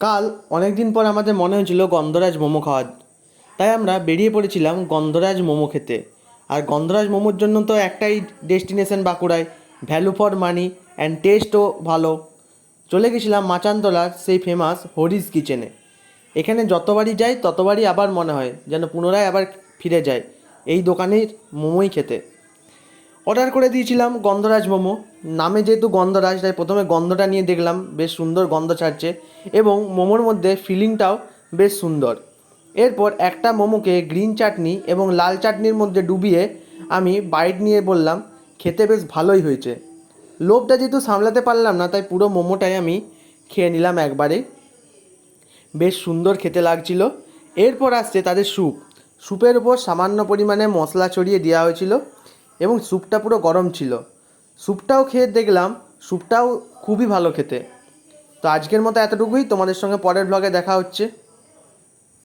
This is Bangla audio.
কাল অনেক দিন পর আমাদের মনে হয়েছিল গন্ধরাজ মোমো খাওয়ার তাই আমরা বেরিয়ে পড়েছিলাম গন্ধরাজ মোমো খেতে। আর গন্ধরাজ মোমোর জন্য তো একটাই ডেস্টিনেশন বাঁকুড়ায় ভ্যালু ফর মানি অ্যান্ড টেস্টও ভালো। চলে গেছিলাম মাচানতলার সেই ফেমাস হরিস কিচেনে এখানে যতবারই যাই ততবারই আবার মনে হয় যেন পুনরায় আবার ফিরে যায় এই দোকানের মোমোই খেতে। অর্ডার করে দিয়েছিলাম গন্ধরাজ মোমো। নামে যেহেতু গন্ধরাজ, তাই প্রথমে গন্ধটা নিয়ে দেখলাম, বেশ সুন্দর গন্ধ ছাড়ছে এবং মোমোর মধ্যে ফিলিংটাও বেশ সুন্দর। এরপর একটা মোমোকে গ্রিন চাটনি এবং লাল চাটনির মধ্যে ডুবিয়ে আমি বাইট নিয়ে বললাম, খেতে বেশ ভালোই হয়েছে। লোভটা যেহেতু সামলাতে পারলাম না, তাই পুরো মোমোটাই আমি খেয়ে নিলাম একবারে। বেশ সুন্দর খেতে লাগছিল। এরপর আসছে তাদের স্যুপ স্যুপের উপর সামান্য পরিমাণে মশলা ছড়িয়ে দেওয়া হয়েছিল। এবং স্যুপটা পুরো গরম ছিল। স্যুপটাও খেয়ে দেখলাম, স্যুপটাও খুবই ভালো খেতে। তো আজকের মতো এতটুকুই। তোমাদের সঙ্গে পরের ব্লগে দেখা হচ্ছে।